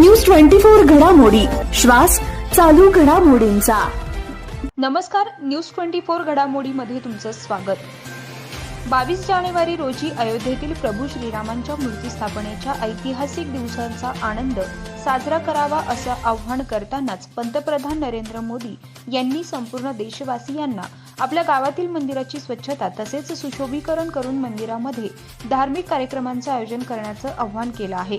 News twenty four घडामोडी. श्वास चालू घडामोडींचा. नमस्कार न्यूज ट्वेंटी फोर घडामोडीमध्ये तुमचं स्वागत. बावीस जानेवारी रोजी अयोध्येतील प्रभू श्रीरामांच्या मूर्ती स्थापनेच्या ऐतिहासिक दिवसांचा आनंद साजरा करावा असं आव्हान करतानाच पंतप्रधान नरेंद्र मोदी यांनी संपूर्ण देशवासियांना आपल्या गावातील मंदिराची स्वच्छता तसेच सुशोभीकरण करून मंदिरामध्ये धार्मिक कार्यक्रमांचं आयोजन करण्याचं आव्हान केलं आहे.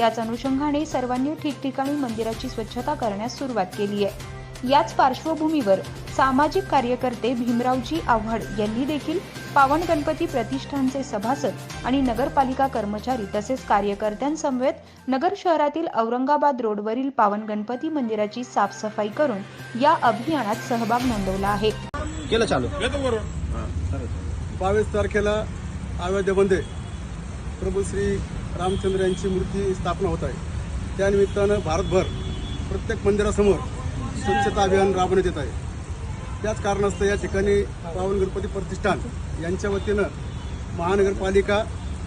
त्याच अनुषंगाने सर्वांनी ठिकठिकाणी मंदिराची स्वच्छता करण्यास सुरुवात केली आहे. याच पार्श्वभूमीवर सामाजिक कार्यकर्ते भीमरावजी आव्हाड यांनी देखील पावन गणपती प्रतिष्ठानचे सभासद आणि नगरपालिका कर्मचारी तसेच कार्यकर्त्यांसमवेत नगर शहरातील औरंगाबाद रोडवरील पावन गणपती मंदिराची साफसफाई करून या अभियानात सहभाग नोंदवला आहे. केलं चालू. बावीस तारखेला अयोध्येमध्ये प्रभू श्री रामचंद्र यांची मूर्ती स्थापना होत आहे. त्यानिमित्तानं भारतभर प्रत्येक मंदिरासमोर स्वच्छता अभियान राबवण्यात येत आहे. त्याच कारणास्तव या ठिकाणी पावन गणपती प्रतिष्ठान यांच्या वतीनं महानगरपालिका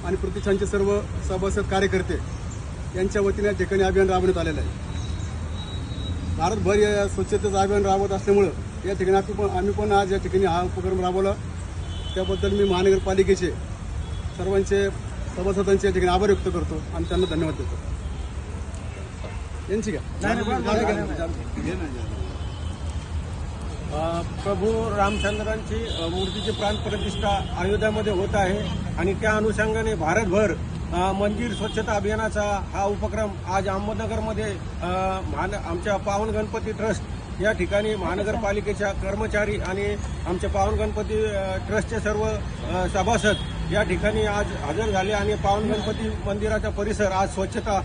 आणि प्रतिष्ठानचे सर्व सभासद कार्यकर्ते यांच्या वतीने या ठिकाणी अभियान राबवण्यात आलेलं आहे. भारतभर या स्वच्छतेचं अभियान राबवत असल्यामुळं या ठिकाणी आम्ही पण आम्ही पण आज या ठिकाणी हा उपक्रम राबवला. त्याबद्दल मी महानगरपालिकेचे सर्वांचे सभासदांचे या ठिकाणी आभार व्यक्त करतो आणि त्यांना धन्यवाद देतो. यांची प्रभू रामचंद्रांची मूर्तीची प्राणप्रतिष्ठा अयोध्यामध्ये होत आहे आणि त्या अनुषंगाने भारतभर मंदिर स्वच्छता अभियानाचा हा उपक्रम आज अहमदनगरमध्ये महान आमच्या पावन गणपती ट्रस्ट या ठिकाणी महानगरपालिकेच्या कर्मचारी आणि आमच्या पावन गणपती ट्रस्टचे सर्व सभासद या ठिकाणी आज हजर झाले आणि पावन गणपती मंदिराचा परिसर आज स्वच्छता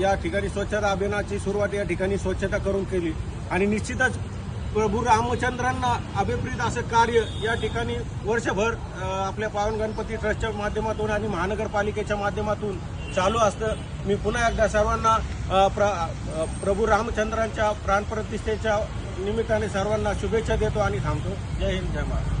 या ठिकाणी स्वच्छता अभियानाची सुरुवात या ठिकाणी स्वच्छता करून केली. आणि निश्चितच प्रभू रामचंद्रांना अभिप्रीत असं कार्य या ठिकाणी वर्षभर आपल्या पावन गणपती ट्रस्टच्या माध्यमातून आणि महानगरपालिकेच्या माध्यमातून चालू असतं. मी पुन्हा एकदा सर्वांना प्र प्रभू रामचंद्रांच्या प्राणप्रतिष्ठेच्या निमित्ताने सर्वांना शुभेच्छा देतो आणि थांबतो. जय हिंद जय महाराज